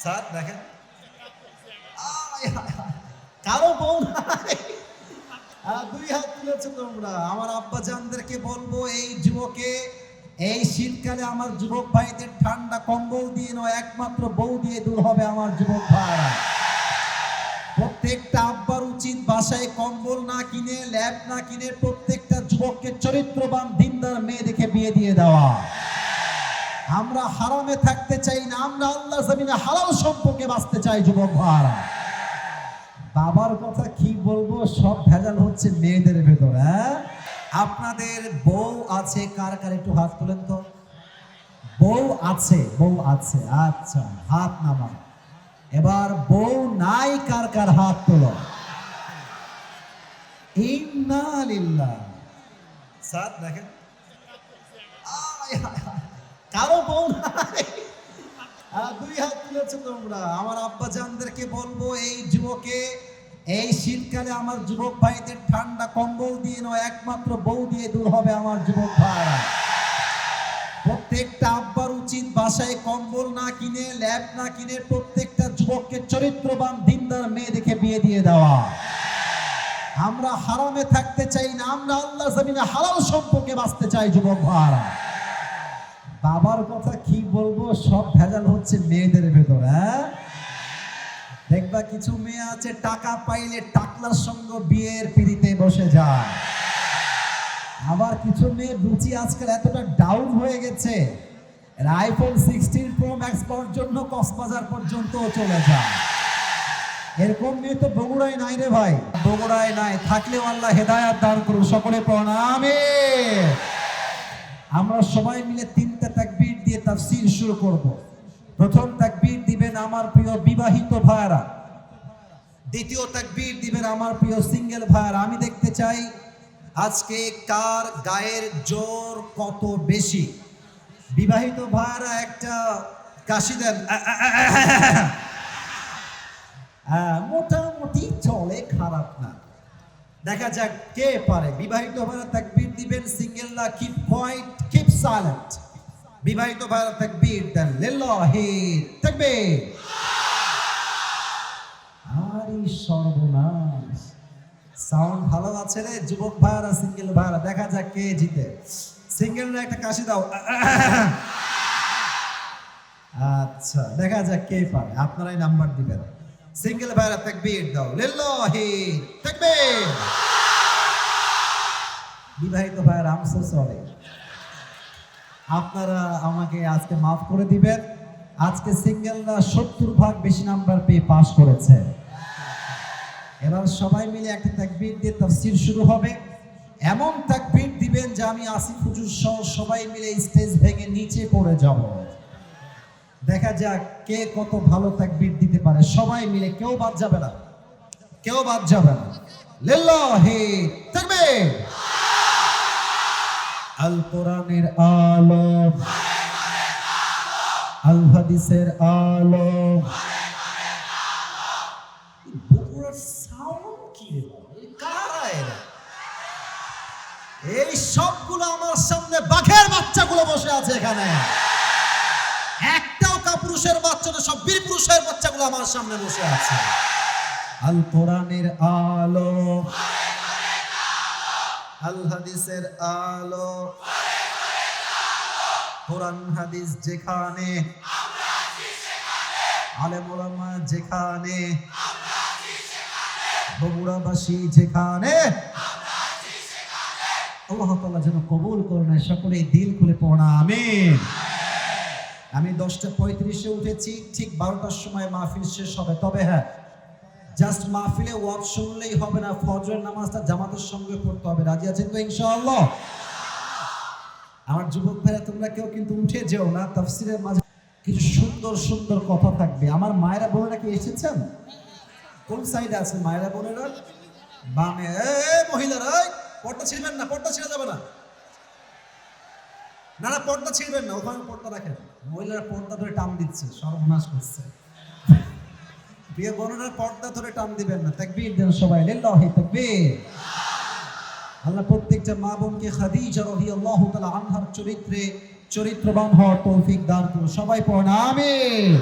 Sir, দেখেন। কারও বউ নাই। দুই হাত তুলেছো তোমরা। আমার আব্বা জানদেরকে বলব, এই যুবকে, এই শীতকালে আমার যুবক ভাইদের ঠান্ডা কম্বল দিয়ে নয় একমাত্র বউ দিয়ে দূর হবে আমার যুবক ভাইরা প্রত্যেকটা আব্বার উচিত বাসায় কম্বল না কিনে, ল্যাব না কিনে প্রত্যেকটা যুবককে চরিত্রবান, দিনদার মেয়ে দেখে বিয়ে দিয়ে দেওয়া। আমরা হারামে থাকতে চাই না আমরা আল্লাহ জমিনে হালাল সম্পর্কে বাঁচতে চাই যুবক ভাইরা। বাবার কথা কি বলব? সব ভেজাল হচ্ছে মেয়েদের ভেতর হ্যাঁ? আপনাদের বউ আছে কার কার একটু হাত তুলেন তো? বউ আছে বউ আছে আচ্ছা হাত নামা এবার বউ নাই কার কার হাত তোলো? ইন্না লিল্লাহ। স্যার দেখেন। আয়, হায়। কারও বউ নাই। দুই হাত তুলেছো তোমরা। আমার আব্বা জানদেরকে বলব, এই যুবকে, এই শীতকালে আমার যুবক ভাইদের ঠান্ডা কম্বল দিয়ে নয় একমাত্র বউ দিয়ে দূর হবে আমার যুবক ভাইরা প্রত্যেকটা আব্বার উচিত বাসায় কম্বল না কিনে, ল্যাব না কিনে প্রত্যেকটা যুবককে চরিত্রবান, দিনদার মেয়ে দেখে বিয়ে দিয়ে দেওয়া। আমরা হারামে থাকতে চাই না, আমরা আল্লাহ জমিনে হালাল সম্পর্কে বাঁচতে চাই যুবক ভাইরা। বাবার কথা কি বলব? সব ভেজাল হচ্ছে মেয়েদের ভেতর হ্যাঁ? দেখবা কিছু মেয়ে আছে, টাকা পাইলে টাকলার সঙ্গে বিয়ের পিড়িতে বসে যায়। আবার কিছু মেয়ে রুচি আজকাল এতটা ডাউন হয়ে গেছে আইফোন সিক্সটিন প্রো ম্যাক্স পাওয়ার জন্য কক্সবাজার পর্যন্ত চলে যায়। এরকম মেয়ে তো বগুড়ায় নাই রে ভাই। বগুড়ায় নাই, থাকলেও আল্লাহ হেদায়াত দান করুন সকলে প্রণামে। আমরা সবাই মিলে তিনটা তাকবীর দিয়ে তাফসীর শুরু করব। প্রথম তাকবীর দিবেন আমার প্রিয় বিবাহিত ভাইরা দ্বিতীয় তাকবীর দিবেন আমার প্রিয় সিঙ্গেল ভাইরা আমি দেখতে চাই আজকে কার গায়ের জোর কত বেশি? বিবাহিত ভাইরা একটা কাশি দেন। মোটামুটি চলে, খারাপ না। দেখা যাক কে পারে। বিবাহিত ভাইরা তাকবীর দিবেন সিঙ্গেলরা কিপ কোয়াইট কিপ সাইলেন্ট বিবাহিত ভাইরা তাকবীর দেন লিল্লাহি তাকবীর। আরে সর্বনাশ। সাউন্ড ভালো আছে রে, যুবক ভাইরা সিঙ্গেল ভাইরা, দেখা যাক কে জিতে। সিঙ্গেলরা একটা কাশি দাও। আচ্ছা দেখা যাক কে পারে। আপনারাই নাম্বার দিবেন। সিঙ্গেল ভাইরা তাকবীর দাও। লিল্লাহি তাকবীর। বিবাহিত ভাইরা আম সো সরি আপনারা আমাকে আজকে মাফ করে দিবেন। আজকে সিঙ্গেলরা সত্তর ভাগ বেশি নাম্বার পেয়ে পাস করেছে। এবার সবাই মিলে একটা তাকবীর দিয়ে তাফসীর শুরু হবে। এমন তাকবীর দিবেন যে আমি আসিফ হুজুর সহ সবাই মিলে স্টেজ ভেঙে নিচে পড়ে যাব। দেখা যাক কে কত ভালো তাকবীর দিতে পারে। সবাই মিলে কেউ বাদ যাবে না। কেউ বাদ যাবে না। লিল্লাহি তাকবীর। আল কোরআনের আলো। আল হাদিসের আলো। কি? এই সবগুলো আমার সামনে বাঘের বাচ্চাগুলো বসে আছে এখানে। একটাও কাপুরুষের বাচ্চা সব বীর পুরুষের বাচ্চাগুলো আমার সামনে বসে আছে আল কোরআনের আলো আল হাদিসের আলো কোরআন হাদিস যেখানে আলেম যেখানে বগুড়াবাসী যেখানে আল্লাহ তাআলা যেন কবুল করে নেয় সকলে দিল খুলে পড়া আমিন আমি দশটা পঁয়ত্রিশে উঠেছি, ঠিক বারোটার সময় মাহফিল শেষ হবে। তবে হ্যাঁ জাস্ট মাহফিলে ওয়াজ শুনলেই হবে না, ফজরের নামাজটা জামাতের সঙ্গে পড়তে হবে। রাজি আছেন তো ইনশাআল্লাহ? আমার যুবক ভাইরা, তোমরা কেউ কিন্তু উঠে যেও না, তাফসিরের মাঝে কিছু সুন্দর সুন্দর কথা থাকবে। আমার মায়েরা বোনেরা কি এসেছেন? কোন সাইডে আছে মায়েরা বোনেরা? বামে মহিলারা পর্দা ছিড়বেন না, পর্দা ছিঁড়ে যাবে না। না না পর্দা ছিঁড়বেন না, ওখানে পর্দা রাখেন। মহিলারা পর্দা ধরে টান দিচ্ছে, সর্বনাশ করছে। বিয়ে বোনেরা, পর্দা ধরে টান দিবেন না। তাকবীর দেন সবাই, লিল্লাহি তাকবীর। আল্লাহ প্রত্যেকটা মা বোনকে খাদিজা রাদিয়াল্লাহু তাআলা আনহার চরিত্রে, চরিত্রবান হওয়ার তৌফিক দান করুন। সবাই পড়েন, আমিন।